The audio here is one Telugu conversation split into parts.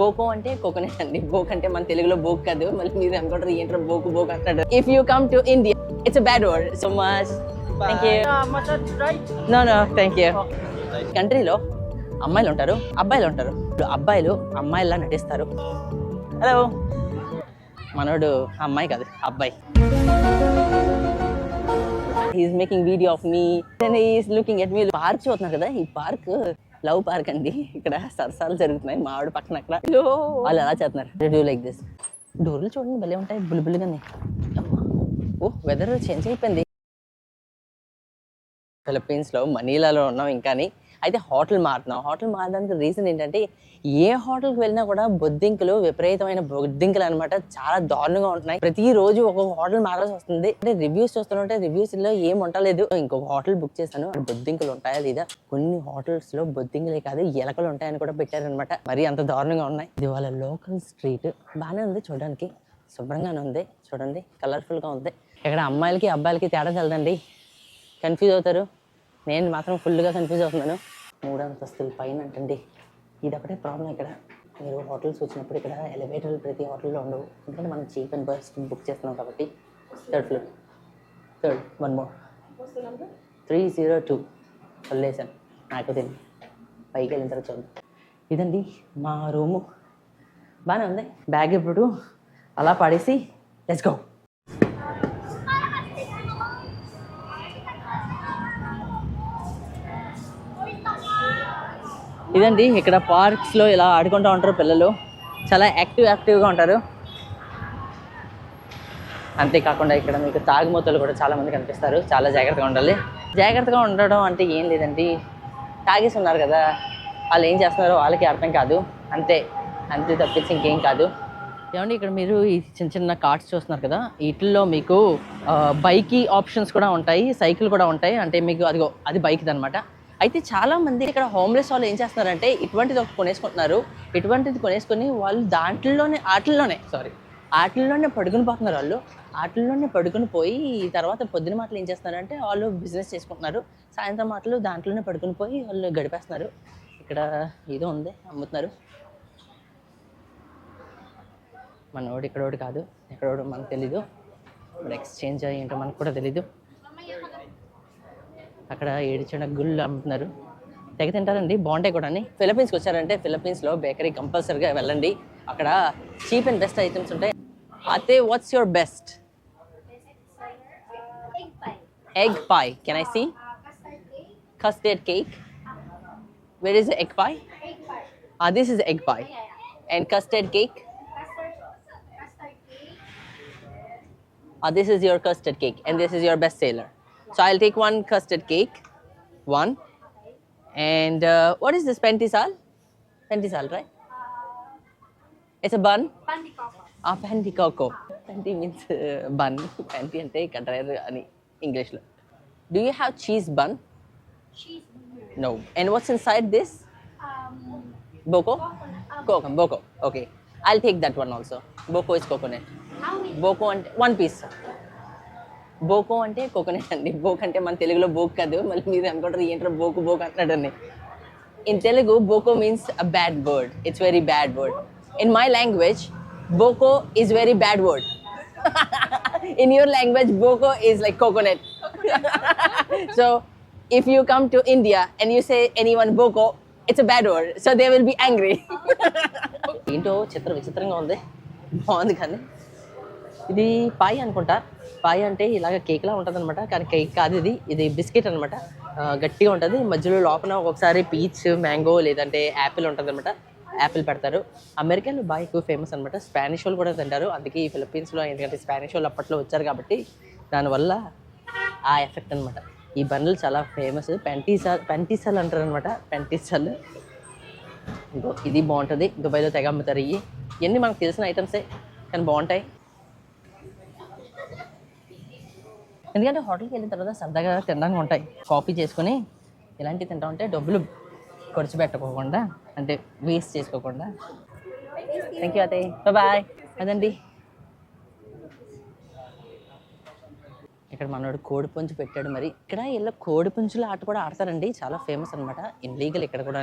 బోకో అంటే కోకోనట్ అండి. బోక్ అంటే మన తెలుగులో బోక్ కాదు. మళ్ళీ మీరు అనుకుంటారు ఏంటో బోకు బోక్ అంటాడు if you come to India it's bad word so much thank you? No no thank you కంట్రీలో అమ్మాయిలు ఉంటారు అబ్బాయిలు ఉంటారు. అబ్బాయిలు అమ్మాయిలా నటిస్తారు. హలో మనోడు అమ్మాయి కాదు అబ్బాయి. He's making video of me then he's looking at me park చూస్తున్నారు కదా ఈ పార్క్ లవ్ పార్క్ అండి. ఇక్కడ సరసాలు జరుగుతున్నాయి. మా ఆవిడ పక్కన అక్కడ. వాళ్ళు ఎలా చేస్తున్నారు? డూ లైక్ దిస్ డోర్లు చూడండి భలే ఉంటాయి. బుల్బుల్గానే ఓ వెదర్ చేంజ్ అయిపోయింది. ఫిలిప్పీన్స్లో మనీలాలో ఉన్నాం ఇంకాని అయితే హోటల్ మారుతున్నాం. హోటల్ మారడానికి రీజన్ ఏంటంటే ఏ హోటల్కి వెళ్ళినా కూడా బొద్దింకలు విపరీతమైన బొద్దింకలు అనమాట చాలా దారుణంగా ఉంటున్నాయి. ప్రతిరోజు ఒక్కొక్క హోటల్ మారాల్సి వస్తుంది. అంటే రివ్యూస్ చూస్తుంటే రివ్యూస్లో ఏం ఉండలేదు. ఇంకొక హోటల్ బుక్ చేశాను. అక్కడ బొద్దింకలు ఉంటాయా లేదా? కొన్ని హోటల్స్లో బొద్దింకలే కాదు ఎలకలు ఉంటాయని కూడా పెట్టారనమాట మరి అంత దారుణంగా ఉన్నాయి. ఇది వాళ్ళ లోకల్ స్ట్రీట్ బాగానే ఉంది చూడడానికి. శుభ్రంగానే ఉంది చూడండి. కలర్ఫుల్గా ఉంది. ఇక్కడ అమ్మాయిలకి అబ్బాయిలకి తేడా తెలదండి. కన్ఫ్యూజ్ అవుతారు. నేను మాత్రం ఫుల్గా కన్ఫ్యూజ్ అవుతున్నాను. మూడు అంతస్తుల పైన అంటండి ఇది ఒకటే ప్రాబ్లం ఇక్కడ. మీరు హోటల్స్ వచ్చినప్పుడు ఇక్కడ ఎలివేటర్లు ప్రతి హోటల్లో ఉండవు. ఎందుకంటే మనం చీప్ అండ్ బెస్ట్ బుక్ చేస్తున్నాం కాబట్టి. Third floor third one more three zero two వదిలేసాను నాకు తెలియదు. పైకి వెళ్ళిన తర్వాత చూడండి ఇదండి మా రూము. బాగానే ఉంది. బ్యాగ్ ఇప్పుడు అలా పడేసి లెట్స్ గో ఇదండి ఇక్కడ పార్క్స్లో ఇలా ఆడుకుంటూ ఉంటారు పిల్లలు. చాలా యాక్టివ్ యాక్టివ్గా ఉంటారు. అంతేకాకుండా ఇక్కడ మీకు తాగుమూతలు కూడా చాలామంది కనిపిస్తారు. చాలా జాగ్రత్తగా ఉండాలి. జాగ్రత్తగా ఉండడం అంటే ఏం లేదండి. తాగేసి ఉన్నారు కదా వాళ్ళు ఏం చేస్తున్నారో వాళ్ళకి అర్థం కాదు. అంతే అంతే తప్పించి ఇంకేం కాదు. ఏమండి ఇక్కడ మీరు ఈ చిన్న చిన్న కార్డ్స్ చూస్తున్నారు కదా వీటిల్లో మీకు బైక్ ఆప్షన్స్ కూడా ఉంటాయి సైకిల్ కూడా ఉంటాయి. అంటే మీకు అదిగో అది బైక్ అనమాట అయితే చాలా మంది ఇక్కడ హోమ్లెస్ వాళ్ళు ఏం చేస్తున్నారంటే ఇటువంటిది ఒక కొనేసుకుంటున్నారు. ఇటువంటిది కొనేసుకొని వాళ్ళు దాంట్లోనే ఆటల్లోనే సారీ ఆటల్లోనే పడుకుని పోతున్నారు వాళ్ళు. ఆటల్లోనే పడుకుని పోయి తర్వాత పొద్దున మాటలు ఏం చేస్తున్నారంటే వాళ్ళు బిజినెస్ చేసుకుంటున్నారు. సాయంత్రం మాటలు దాంట్లోనే పడుకుని పోయి వాళ్ళు గడిపేస్తున్నారు. ఇక్కడ ఏదో ఉంది అమ్ముతున్నారు. మనోడు ఇక్కడోడు కాదు ఎక్కడోడు మనకు తెలీదు. ఇప్పుడు ఎక్స్చేంజ్ ఏంటో మనకు కూడా తెలీదు. అక్కడ ఏడిచిన గుళ్ళు అమ్ముతున్నారు. తెగ తింటారండి బాగుంటాయి కూడా అని ఫిలిపీన్స్కి వచ్చారంటే ఫిలిపీన్స్లో బేకరీ కంపల్సరీగా వెళ్ళండి. అక్కడ చీప్ అండ్ బెస్ట్ ఐటమ్స్ ఉంటాయి. అయితే what's your best egg pie can I see custard cake where is egg pie this is egg pie and custard cake this is your custard cake and this is your best seller So I'll take one custard cake, one. And uh, what is this pentisal? Pentisal, right? It's a bun. Pandicoco. Ah, pandicoco. Panty means uh, bun. Panty and take ani English. Do you have cheese bun? Cheese. No. And what's inside this? Um, Boko? Coconut. Boko. Okay. I'll take that one also. Boko is coconut. Boko and one piece. బోకో అంటే కోకోనట్ అండి. బోక్ అంటే మన తెలుగులో బోక్ కాదు. మళ్ళీ మీరు అనుకుంటారు ఏంటో బోకు బోక్ అంటున్నాడని in Telugu బోకో means a bad word it's very bad word in my language బోకో is very bad word in your language బోకో is like coconut so if you come to India and you say anyone బోకో it's a bad word so they will be angry ఏంటో చిత్ర విచిత్రంగా ఉంది. బాగుంది కానీ. ఇది పాయ్ అనుకుంటా. పాయ్ అంటే ఇలాగ కేక్లా ఉంటుంది అనమాట కానీ కేక్ కాదు ఇది. ఇది బిస్కెట్ అనమాట గట్టిగా ఉంటుంది. మధ్యలో లోపల ఒకసారి పీచ్ మ్యాంగో లేదంటే యాపిల్ ఉంటుంది అనమాట యాపిల్ పెడతారు. అమెరికాలో బాగా ఎక్కువ ఫేమస్ అనమాట స్పానిష్ వాళ్ళు కూడా తింటారు. అందుకే ఈ ఫిలిప్పీన్స్లో ఎందుకంటే స్పానిష్ వాళ్ళు అప్పట్లో వచ్చారు కాబట్టి దానివల్ల ఆ ఎఫెక్ట్ అనమాట ఈ బండ్లు చాలా ఫేమస్. పెంటీసాల్ పెంటీసాల్ అంటారు అనమాట పెంటీసాల్. ఇంకో ఇది బాగుంటుంది. దుబాయ్లో తెగ అమ్ముతారు ఇవి ఇవన్నీ మనకు తెలిసిన ఐటమ్సే. కానీ బాగుంటాయి. ఎందుకంటే హోటల్కి వెళ్ళిన తర్వాత సరదాగా తినడానికి ఉంటాయి. కాఫీ చేసుకొని ఇలాంటివి తింటా ఉంటే డబ్బులు ఖర్చు పెట్టకోకుండా అంటే వేస్ట్ చేసుకోకుండా. థ్యాంక్ యూ అతయ్య బాయ్ అదండి. ఇక్కడ మనోడు కోడి పుంజు పెట్టాడు మరి. ఇక్కడ ఇలా కోడి పుంజుల ఆట కూడా ఆడతారండి. చాలా ఫేమస్ అనమాట ఇన్లీగల్ ఇక్కడ కూడా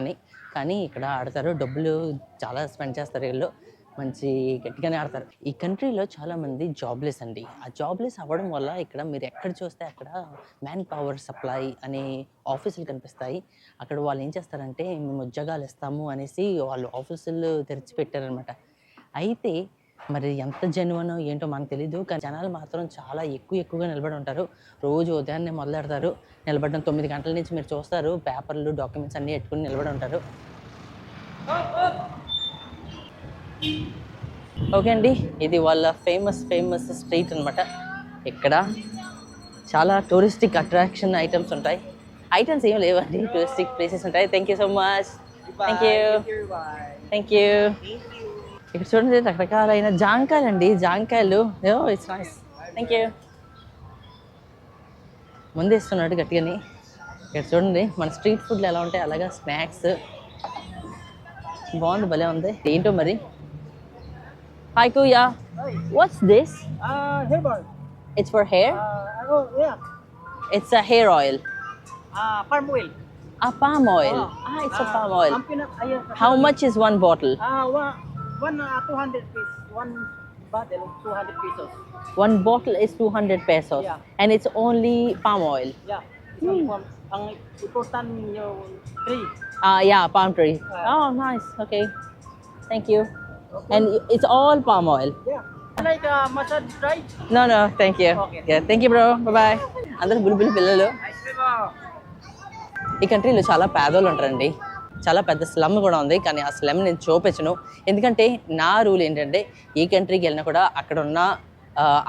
కానీ ఇక్కడ ఆడతారు. డబ్బులు చాలా స్పెండ్ చేస్తారు వీళ్ళు. మంచి గట్టిగానే ఆడతారు. ఈ కంట్రీలో చాలా మంది జాబ్లెస్ అండి. ఆ జాబ్లెస్ అవ్వడం వల్ల ఇక్కడ మీరు ఎక్కడ చూస్తే అక్కడ మ్యాన్ పవర్ సప్లై అనే ఆఫీసులు కనిపిస్తాయి. అక్కడ వాళ్ళు ఏం చేస్తారంటే మేము ఉద్యోగాలు ఇస్తాము అనేసి వాళ్ళు ఆఫీసులు తెరిచి పెట్టారనమాట అయితే మరి ఎంత జనువనో ఏంటో మనకు తెలీదు కానీ జనాలు మాత్రం చాలా ఎక్కువ ఎక్కువగా నిలబడి ఉంటారు. రోజు ఉదయాన్నే మొదలెడతారు. నిలబడడం తొమ్మిది గంటల నుంచి మీరు చూస్తారు. పేపర్లు డాక్యుమెంట్స్ అన్నీ పెట్టుకుని నిలబడి ఉంటారు. ఓకే అండి ఇది వాళ్ళ ఫేమస్ ఫేమస్ స్ట్రీట్ అన్నమాట. ఇక్కడ చాలా టూరిస్టిక్ అట్రాక్షన్ ఐటమ్స్ ఉంటాయి. ఐటమ్స్ ఏం లేవండి టూరిస్టిక్ ప్లేసెస్ ఉంటాయి. Thank you so much thank you thank you ఇక్కడ చూడండి రకరకాలైన జాంకాయలు. అండి జాంకాయలు ఇట్స్ నైస్ థ్యాంక్ యూ ముందేస్తున్నాడు గట్టిగాని. ఇక్కడ చూడండి మన స్ట్రీట్ ఫుడ్లు ఎలా ఉంటాయి? అలాగా స్నాక్స్. బాగుంది భలే ఉంది. ఏంటో మరి? Hi, Kuya. Hi. What's this? Uh, hair bar. It's for hair? Uh, oh yeah. It's a hair oil. Uh, palm oil. A palm oil. Oh. Ah, it's a uh, palm oil. How much is one bottle? Ah, wa- one, uh, 200 pesos. One bottle, 200 pesos. One bottle is 200 pesos. Yeah. And it's only palm oil. Yeah. Isang form. Hmm. Ang important yung three. Ah, yeah, palm tree. Ah. Oh, nice. Okay. Thank you. And i- it's all palm oil. Yeah. Like uh, massage right? No, no, thank you. Okay. Yeah, thank you, bro. Bye bye. అందరు బుల్బుల్ పిల్లలు uh, ఈ కంట్రీలో చాలా పేదోళ్ళు ఉంటారండి చాలా పెద్ద స్లమ్ కూడా ఉంది కానీ ఆ స్లమ్ నేను చూపించను ఎందుకంటే నా రూల్ ఏంటంటే ఏ కంట్రీకి వెళ్ళినా కూడా అక్కడ ఉన్న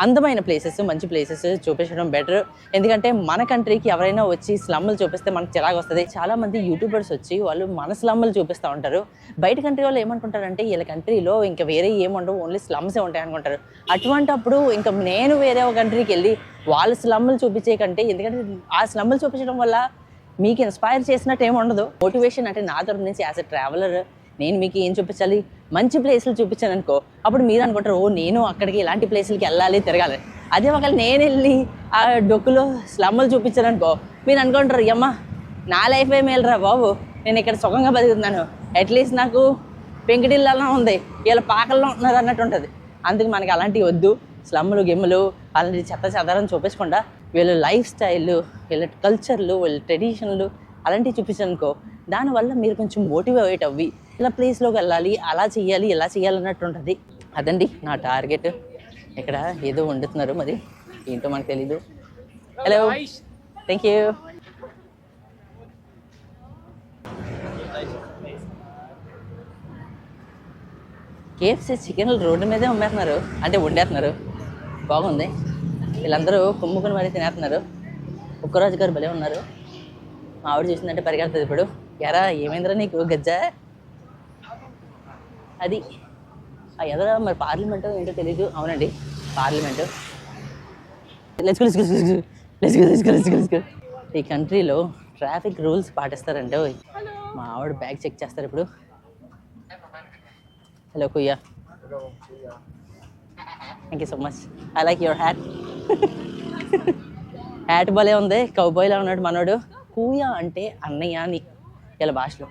అందమైన ప్లేసెస్ మంచి ప్లేసెస్ చూపించడం బెటర్ ఎందుకంటే మన కంట్రీకి ఎవరైనా వచ్చి స్లమ్లు చూపిస్తే మనకు చిరాకు వస్తుంది. చాలామంది యూట్యూబర్స్ వచ్చి వాళ్ళు మన స్లమ్లు చూపిస్తూ ఉంటారు. బయట కంట్రీ వాళ్ళు ఏమనుకుంటారంటే వీళ్ళ కంట్రీలో ఇంకా వేరే ఏముండవు ఓన్లీ స్లమ్సే ఉంటాయి అనుకుంటారు. అటువంటప్పుడు ఇంకా నేను వేరే ఒక కంట్రీకి వెళ్ళి వాళ్ళ స్లమ్లు చూపించే కంటే ఎందుకంటే ఆ స్లమ్లు చూపించడం వల్ల మీకు ఇన్స్పైర్ చేసినట్టు ఏమి ఉండదు. మోటివేషన్ అంటే నా తరపు నుంచి యాజ్ ఎ ట్రావెలర్ నేను మీకు ఏం చూపించాలి? మంచి ప్లేసులు చూపించాను అనుకో అప్పుడు మీరు అనుకుంటారు ఓ నేను అక్కడికి ఇలాంటి ప్లేసులకి వెళ్ళాలి తిరగాలి. అదే ఒకవేళ నేను వెళ్ళి ఆ డొక్కులో స్లమ్ములు చూపించాను అనుకో మీరు అనుకుంటారు అమ్మా నా లైఫ్ ఏమి వెళ్ళరా బాబు నేను ఇక్కడ సుఖంగా బతుకుతున్నాను. అట్లీస్ట్ నాకు పెంకిటిల్లా ఉంది. వీళ్ళ పాకల్లో ఉంటున్నారు అన్నట్టు ఉంటుంది. అందుకు మనకి అలాంటివి వద్దు. స్లమ్ములు గిమ్ములు అలాంటి చెత్త చెదారం చూపించకుండా వీళ్ళ లైఫ్ స్టైల్ వీళ్ళ కల్చర్లు వీళ్ళ ట్రెడిషన్లు అలాంటివి చూపించనుకో దానివల్ల మీరు కొంచెం మోటివేట్ అవ్వి ఇలా ప్లేస్లోకి వెళ్ళాలి అలా చేయాలి ఇలా చేయాలి అన్నట్టు ఉంటుంది అదండి నా టార్గెట్ ఇక్కడ ఏదో వండుతున్నారు మరి. ఏంటో మనకు తెలీదు. Hello thank you KFC chicken road మీదే అమ్మేస్తున్నారు. అంటే వండేస్తున్నారు. బాగుంది. వీళ్ళందరూ కుమ్ముకుని మరీ తినేస్తున్నారు. ఒక్కరోజు గారు భలే ఉన్నారు. మా ఆవిడ చూసిందంటే పరిగెడుతుంది ఇప్పుడు. ఎరా ఏమైందిరా నీకు? గజ్జా? అది. ఆ ఎదర మరి పార్లమెంటు ఏంటో తెలీదు. అవునండి పార్లమెంటు. ఈ కంట్రీలో ట్రాఫిక్ రూల్స్ పాటిస్తారంటే ఓయ్. మా ఆవిడ బ్యాగ్ చెక్ చేస్తారు ఇప్పుడు. Hello కుయ్యా thank you so much I like your hat hat భలే ఉంది. కౌబాయ్లా ఉన్నాడు మనోడు. కూయా అంటే అన్నయ్య అని వీళ్ళ భాషలో.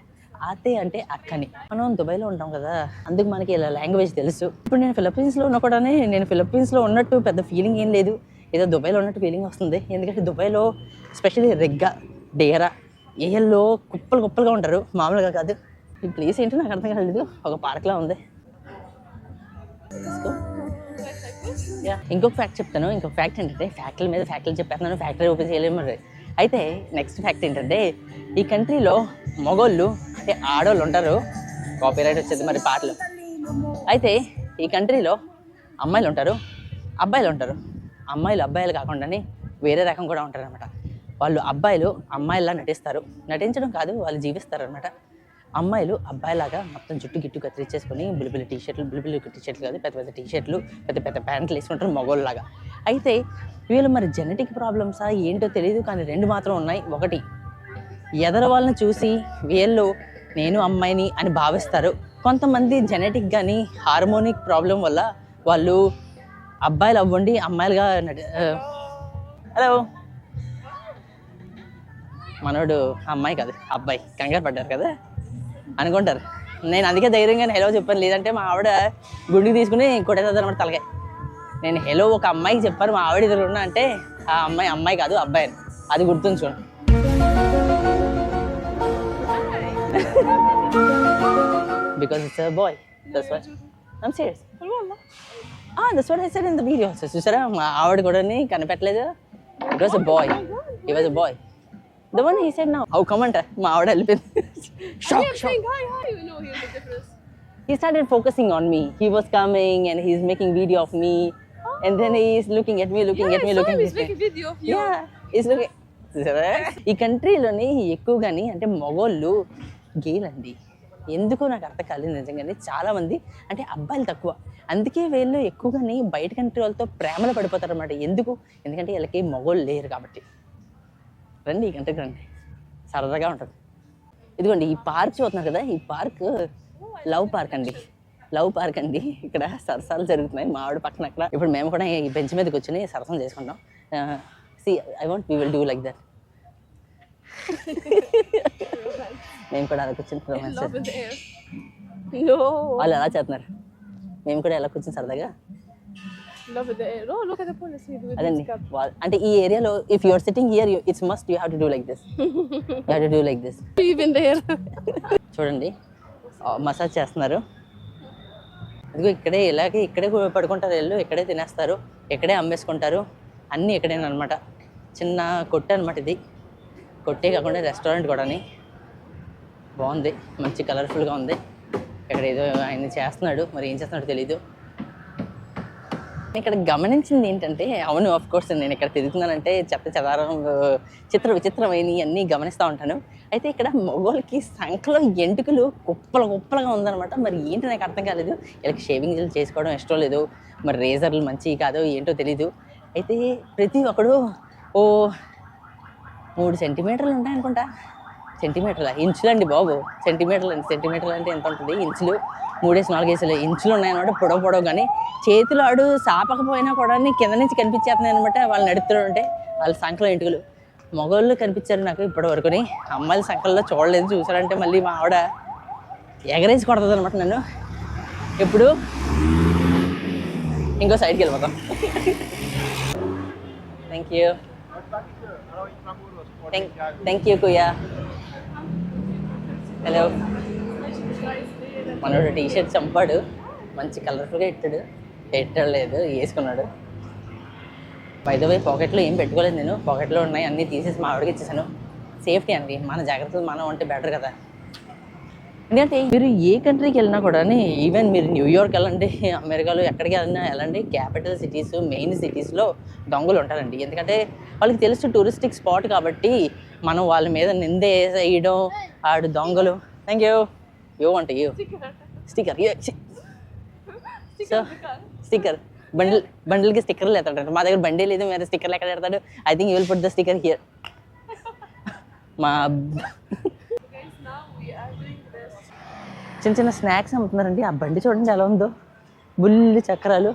ఆతే అంటే అక్కని. మనం దుబాయ్లో ఉంటాం కదా అందుకు మనకి ఇలా లాంగ్వేజ్ తెలుసు. ఇప్పుడు నేను ఫిలిప్పీన్స్లో ఉన్న కూడా నేను ఫిలిప్పీన్స్లో ఉన్నట్టు పెద్ద ఫీలింగ్ ఏం లేదు. ఏదో దుబాయ్లో ఉన్నట్టు ఫీలింగ్ వస్తుంది. ఎందుకంటే దుబాయ్లో స్పెషల్లీ రెగ్గా డేరా ఏఎల్లో కుప్పలు కుప్పలుగా ఉంటారు. మామూలుగా కాదు. ఈ ప్లేస్ ఏంటో నాకు అర్థం కాలేదు. ఒక పార్క్లా ఉంది. యా ఇంకొక ఫ్యాక్ట్ చెప్తాను. ఇంకొక ఫ్యాక్ట్ ఏంటంటే ఫ్యాక్టరీ మీద ఫ్యాక్టరీ చెప్పేస్తున్నాను. ఫ్యాక్టరీ ఓపెన్ చేయలేము అయితే నెక్స్ట్ ఫ్యాక్ట్ ఏంటంటే ఈ కంట్రీలో మొగోళ్ళు అంటే ఆడవాళ్ళు ఉంటారు. కాపీరైట్ వచ్చేది మరి పాటలు. అయితే ఈ కంట్రీలో అమ్మాయిలు ఉంటారు. అబ్బాయిలు ఉంటారు. అమ్మాయిలు అబ్బాయిలు కాకుండానే వేరే రకం కూడా ఉంటారు అనమాట వాళ్ళు అబ్బాయిలు అమ్మాయిలా నటిస్తారు. నటించడం కాదు వాళ్ళు జీవిస్తారు అనమాట అమ్మాయిలు అబ్బాయిలాగా మొత్తం జుట్టు గిట్టు కత్తిరించేసుకొని బులిబులి టీ షర్ట్లు బులిబులి టీ షర్ట్లు కాదు పెద్ద పెద్ద టీ షర్ట్లు పెద్ద పెద్ద ప్యాంట్లు వేసుకుంటారు మగోళ్ళలాగా. అయితే వీళ్ళు మరి జెనెటిక్ ప్రాబ్లమ్సా ఏంటో తెలియదు కానీ రెండు మాత్రం ఉన్నాయి. ఒకటి ఎదర వాళ్ళని చూసి వీళ్ళు నేను అమ్మాయిని అని భావిస్తారు. కొంతమంది జెనెటిక్ కానీ హార్మోనిక్ ప్రాబ్లం వల్ల వాళ్ళు అబ్బాయిలు అవ్వండి అమ్మాయిలుగా హలో. మనోడు అమ్మాయి కాదు అబ్బాయి. కంగారు పడ్డారు కదా? అనుకుంటారు. నేను అందుకే ధైర్యంగా హెలో చెప్పాను. లేదంటే మా ఆవిడ గుండికి తీసుకుని కొట్టేది అనమాట తలకాయ నేను హెలో ఒక అమ్మాయికి చెప్పాను మా ఆవిడ ఎదురు ఉన్నా అంటే ఆ అమ్మాయి అమ్మాయి కాదు అబ్బాయి అని. అది గుర్తుంచుకోండి. Because it's a boy that's why I'm serious Ah, that's what I said in the video. So, చూసారా మా ఆవిడ కూడా కనిపెట్టలేదు it was a boy he was a boy the one he said now how come అంట మా ఆవిడ వెళ్ళిపోయింది shock shock Hi, hi. You know he was a difference. he started focusing on me. He was coming and he's making video of me. And then he's looking at me, looking Yeah, at me, I saw looking him. at He's me. making video of you. Yeah, he's looking. చూసారా? ఈ కంట్రీలోని ఎక్కువగాని అంటే మగోళ్ళు గేలండి ఎందుకో నాకు అర్థం కాలేదు నిజంగానే. చాలామంది అంటే అబ్బాయిలు తక్కువ. అందుకే వీళ్ళు ఎక్కువగానే బయట కంట్రీ వాళ్ళతో ప్రేమలో పడిపోతారు అనమాట ఎందుకు? ఎందుకంటే వీళ్ళకి మగోళ్ళు లేరు కాబట్టి. రండి ఈ గంటకు రండి. సరదాగా ఉంటుంది. ఇదిగోండి ఈ పార్క్ చూస్తున్నారు కదా ఈ పార్క్ లవ్ పార్క్ అండి. లవ్ పార్క్ అండి. ఇక్కడ సరసాలు జరుగుతున్నాయి. మా పక్కన అక్కడ. ఇప్పుడు మేము కూడా ఈ బెంచ్ మీదకి వచ్చి సరసం చేసుకుంటాం see I want we will do like that మేము కూడా అలా కూర్చొని. No. వాళ్ళు ఎలా చేస్తున్నారు? మేము కూడా ఎలా కూర్చొని సరదాగా? అదండి. అంటే ఈ ఏరియాలో if your sitting here it's must you have to do like this you have to do like this. చూడండి. మసాజ్ చేస్తున్నారు. అదిగో ఇక్కడే ఇలాగే ఇక్కడే పడుకుంటారు వీళ్ళు. ఇక్కడే తినేస్తారు. ఇక్కడే అమ్మేసుకుంటారు. అన్నీ ఇక్కడేనమాట చిన్న కొట్టు అనమాట ఇది. కొట్టే కాకుండా రెస్టారెంట్ కూడాని. బాగుంది. మంచి కలర్ఫుల్గా ఉంది. ఇక్కడ ఏదో ఆయన చేస్తున్నాడు. మరి ఏం చేస్తున్నాడో తెలీదు. ఇక్కడ గమనించింది ఏంటంటే అవును ఆఫ్ కోర్స్ నేను ఇక్కడ తిరుగుతున్నానంటే చెత్త చెదారం చిత్ర విచిత్రమైన అన్నీ గమనిస్తూ ఉంటాను. అయితే ఇక్కడ మొగోళ్ళకి సంఖలో ఎంటుకలు కుప్పల కుప్పలుగా ఉందన్నమాట. మరి ఏంటి నాకు అర్థం కాలేదు. వీళ్ళకి షేవింగ్ చేసుకోవడం ఇష్టం లేదు. మరి రేజర్లు మంచివి కాదో ఏంటో తెలీదు. అయితే ప్రతి ఒక్కడు ఓ మూడు సెంటీమీటర్లు ఉంటాయనుకుంటా. సెంటీమీటర్ల? ఇంచులు అండి బాబు. సెంటీమీటర్లు అండి. సెంటీమీటర్లు అంటే ఎంత ఉంటుంది? ఇంచులు. మూడేసి నాలుగేసులు. ఇంచులు ఉన్నాయన్నమాట. పొడవు పొడవు కానీ చేతులు ఆడు సాపకపోయినా కూడా కింద నుంచి కనిపించేస్తున్నాయి అనమాట వాళ్ళు నడుపుతుంటే వాళ్ళ సంఖలో ఇంటుకలు. మగవాళ్ళు కనిపించారు నాకు ఇప్పటి వరకుని అమ్మాయిల సంఖల్లో చూడలేదు. చూసారంటే మళ్ళీ మా ఆవిడ ఎగరేసి కొడుతుంది అనమాట నన్ను. ఇప్పుడు ఇంకో సైడ్కి వెళ్ళిపోతాం. థ్యాంక్ యూ థ్యాంక్ యూ కుయ్యా. హలో. మనోడు టీ షర్ట్ చంపాడు. మంచి కలర్ఫుల్గా ఇట్టాడు పెట్టలేదు వేసుకున్నాడు. వై పాకెట్లో ఏం పెట్టుకోలేదు నేను. పాకెట్లో ఉన్నాయి అన్నీ తీసేసి మా ఆవిడకి ఇచ్చేసాను. సేఫ్టీ అండి మన జాగ్రత్తలు మనం ఉంటే బెటర్ కదా. ఎందుకంటే మీరు ఏ కంట్రీకి వెళ్ళినా కూడా ఈవెన్ మీరు న్యూయార్క్ వెళ్ళండి అమెరికాలో ఎక్కడికి వెళ్ళినా వెళ్ళండి క్యాపిటల్ సిటీస్ మెయిన్ సిటీస్లో దొంగలు ఉంటారండి. ఎందుకంటే వాళ్ళకి తెలుసు టూరిస్టిక్ స్పాట్ కాబట్టి మనం వాళ్ళ మీద నింద వేసేయడం ఆడు దొంగలు. థ్యాంక్ యూ యూ అంట you sticker so sticker bundle బండిల్కి స్టిక్కర్లు ఎత్తాడు మా దగ్గర బండి లేదు మీరు స్టిక్కర్లు ఎక్కడ పెడతాడు? I think you will put the sticker here మా చిన్న చిన్న స్నాక్స్ అమ్ముతున్నారండి. ఆ బండి చూడండి ఎలా ఉందో. బుల్లి చక్రాలు.